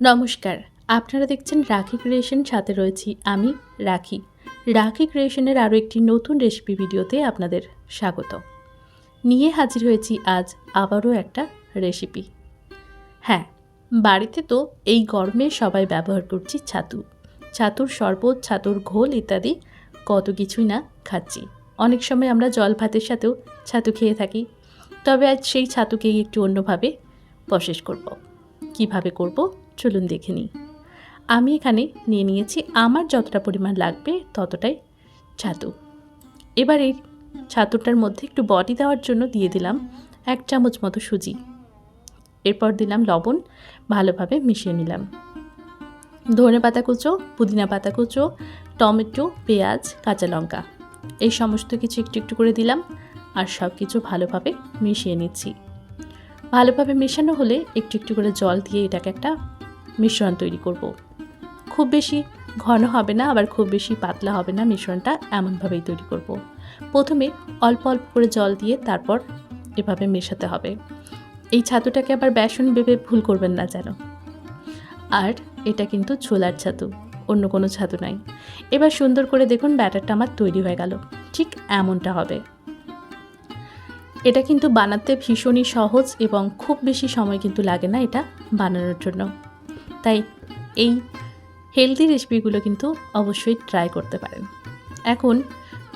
নমস্কার, আপনারা দেখছেন রাখি ক্রিয়েশন, সাথে রয়েছি আমি, রাখি। রাখি ক্রিয়েশনের আরও একটি নতুন রেসিপি ভিডিওতে আপনাদের স্বাগত। নিয়ে হাজির হয়েছি আজ আবারও একটা রেসিপি। হ্যাঁ বাড়িতে তো এই গরমে সবাই ব্যবহার করছি ছাতু। ছাতুর শরবত, ছাতুর ঘোল ইত্যাদি কত কিছুই না খাচ্ছি। অনেক সময় আমরা জল ভাতের সাথেও ছাতু খেয়ে থাকি। তবে আজ সেই ছাতুকেই একটু অন্যভাবে প্রসেস করব। কীভাবে করব? চলুন দেখে নিই। আমি এখানে নিয়ে নিয়েছি, আমার যতটা পরিমাণ লাগবে ততটাই ছাতু। এবার এই ছাতুটার মধ্যে একটু বডি দেওয়ার জন্য দিয়ে দিলাম এক চামচ মতো সুজি। এরপর দিলাম লবণ, ভালোভাবে মিশিয়ে নিলাম। ধনে পাতা কুচো, পুদিনা পাতা কুচো, টমেটো, পেঁয়াজ, কাঁচা লঙ্কা, এই সমস্ত কিছু একটু একটু করে দিলাম আর সব কিছু ভালোভাবে মিশিয়ে নিচ্ছি। ভালোভাবে মেশানো হলে একটু একটু করে জল দিয়ে এটাকে একটা মিশ্রণ তৈরি করব। খুব বেশি ঘন হবে না, আবার খুব বেশি পাতলা হবে না, মিশ্রণটা এমনভাবেই তৈরি করব। প্রথমে অল্প অল্প করে জল দিয়ে তারপর এভাবে মেশাতে হবে। এই ছাতুটাকে আবার বেসন ভেবে ভুল করবেন না যেন। আর এটা কিন্তু ছোলার ছাতু, অন্য কোনো ছাতু নাই। এবার সুন্দর করে দেখুন ব্যাটারটা আমার তৈরি হয়ে গেল, ঠিক এমনটা হবে। এটা কিন্তু বানাতে ভীষণই সহজ এবং খুব বেশি সময় কিন্তু লাগে না এটা বানানোর জন্য। তাই এই হেলদি রেসিপিগুলো কিন্তু অবশ্যই ট্রাই করতে পারেন। এখন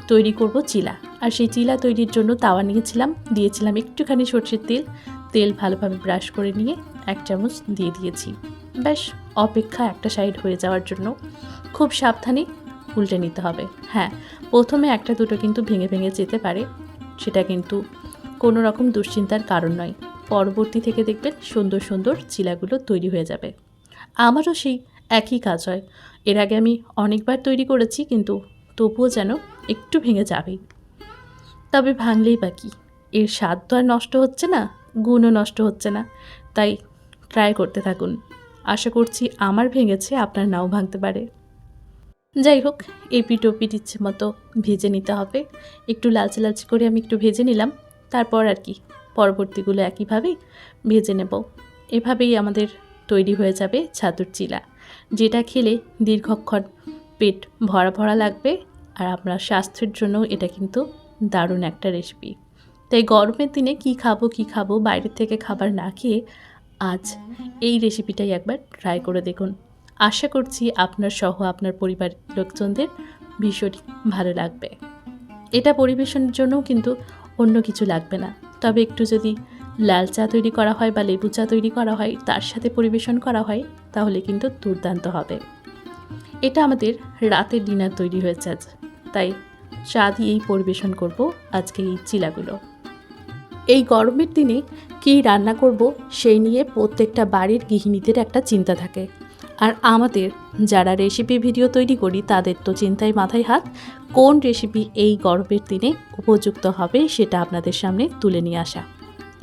তৈরি করব চিলা। আর সেই চিলা তৈরির জন্য তাওয়া নিয়েছিলাম, দিয়েছিলাম একটুখানি সর্ষের তেল। তেল ভালোভাবে ব্রাশ করে নিয়ে এক চামচ দিয়ে দিয়েছি। ব্যাস, অপেক্ষা একটা সাইড হয়ে যাওয়ার জন্য খুব সাবধানে উল্টে নিতে হবে। হ্যাঁ প্রথমে একটা দুটো কিন্তু ভেঙে ভেঙে যেতে পারে, সেটা কিন্তু কোনো রকম দুশ্চিন্তার কারণ নয়। পরবর্তী থেকে দেখবেন সুন্দর সুন্দর চিলাগুলো তৈরি হয়ে যাবে। আমারও সেই একই কাজ হয়। এর আগে আমি অনেকবার তৈরি করেছি, কিন্তু তবুও যেন একটু ভেঙে যাবেই। তবে ভাঙলেই বা বাকি এর স্বাদ তো আর নষ্ট হচ্ছে না, গুণও নষ্ট হচ্ছে না। তাই ট্রাই করতে থাকুন। আশা করছি আমার ভেঙেছে, আপনার নাও ভাঙতে পারে। যাই হোক এপিট ওপিট ইচ্ছে মতো ভেজে নিতে হবে। একটু লালচে লালচে করে আমি একটু ভেজে নিলাম। তারপর আর কি, পরবর্তীগুলো একইভাবেই ভেজে নেব। এভাবেই আমাদের তৈরি হয়ে যাবে ছাতুর চিলা। যেটা খেলে দীর্ঘক্ষণ পেট ভরা ভরা লাগবে আর আপনার স্বাস্থ্যের জন্য এটা কিন্তু দারুণ একটা রেসিপি তাই গরমের দিনে কি খাব কি খাব বাইরের থেকে খাবার না খেয়ে আজ এই রেসিপিটাই একবার ট্রাই করে দেখুন। আশা করছি আপনার সহ আপনার পরিবারের লোকজনদের ভীষণই ভালো লাগবে। এটা পরিবেশনের জন্যও কিন্তু অন্য কিছু লাগবে না। তবে একটু যদি লাল চা তৈরি করা হয় বা লেবু চা তৈরি করা হয়, তার সাথে পরিবেশন করা হয়, তাহলে কিন্তু দুর্দান্ত হবে। এটা আমাদের রাতের ডিনার তৈরি হয়েছে আজ, তাই চা দিয়েই পরিবেশন করব আজকে এই চিলাগুলো। এই গরমের দিনে কী রান্না করব সেই নিয়ে প্রত্যেকটা বাড়ির গৃহিণীদের একটা চিন্তা থাকে। আর আমাদের যারা রেসিপি ভিডিও তৈরি করি, তাদের তো চিন্তায় মাথায় হাত, কোন রেসিপি এই গরমের দিনে উপযুক্ত হবে সেটা আপনাদের সামনে তুলে নিয়ে আসা।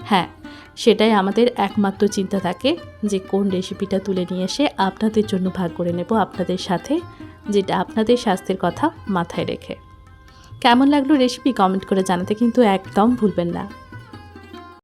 হ্যাঁ সেটাই আমাদের একমাত্র চিন্তা থাকে যে কোন রেসিপিটা তুলে নিয়ে এসে আপনাদের জন্য ভাগ করে নেব আপনাদের সাথে, যেটা আপনাদের স্বাস্থ্যের কথা মাথায় রেখে। কেমন লাগল রেসিপি কমেন্ট করে জানাতে কিন্তু একদম ভুলবেন না।